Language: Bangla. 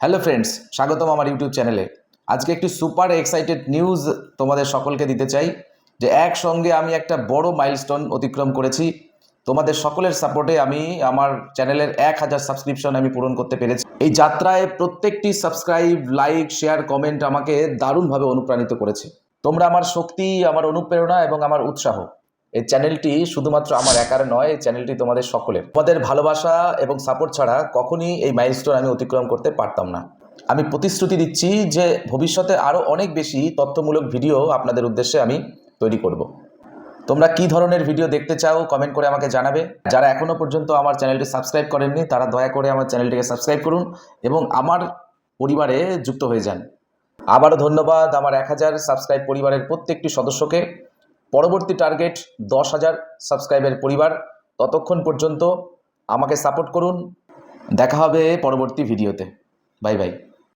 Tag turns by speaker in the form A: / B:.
A: হ্যালো ফ্রেন্ডস স্বাগতম আমার ইউটিউব চ্যানেলে আজকে একটি সুপার এক্সাইটেড নিউজ তোমাদের সকলকে দিতে চাই, যে একসঙ্গে আমি একটা বড় মাইলস্টোন অতিক্রম করেছি। তোমাদের সকলের সাপোর্টে আমি আমার চ্যানেলের এক হাজার সাবস্ক্রিপশন আমি পূরণ করতে পেরেছি। এই যাত্রায় প্রত্যেকটি সাবস্ক্রাইব লাইক শেয়ার কমেন্ট আমাকে দারুণভাবে অনুপ্রাণিত করেছে। তোমরা আমার শক্তি, আমার অনুপ্রেরণা এবং আমার উৎসাহ। এই চ্যানেলটি শুধুমাত্র আমার একার নয়, এই চ্যানেলটি তোমাদের সকলের। তোমাদের ভালোবাসা এবং সাপোর্ট ছাড়া কখনই এই মাইলস্টোন আমি অতিক্রম করতে পারতাম না। আমি প্রতিশ্রুতি দিচ্ছি যে ভবিষ্যতে আরও অনেক বেশি তথ্যমূলক ভিডিও আপনাদের উদ্দেশ্যে আমি তৈরি করব। তোমরা কি ধরনের ভিডিও দেখতে চাও কমেন্ট করে আমাকে জানাবে। যারা এখনও পর্যন্ত আমার চ্যানেলটি সাবস্ক্রাইব করেননি, তারা দয়া করে আমার চ্যানেলটিকে সাবস্ক্রাইব করুন এবং আমার পরিবারে যুক্ত হয়ে যান। আবারও ধন্যবাদ আমার এক হাজার সাবস্ক্রাইব পরিবারের প্রত্যেকটি সদস্যকে। পরবর্তী টার্গেট দশ হাজার সাবস্ক্রাইবের পরিবার। ততক্ষণ পর্যন্ত আমাকে সাপোর্ট করুন। দেখা হবে পরবর্তী ভিডিওতে বাই বাই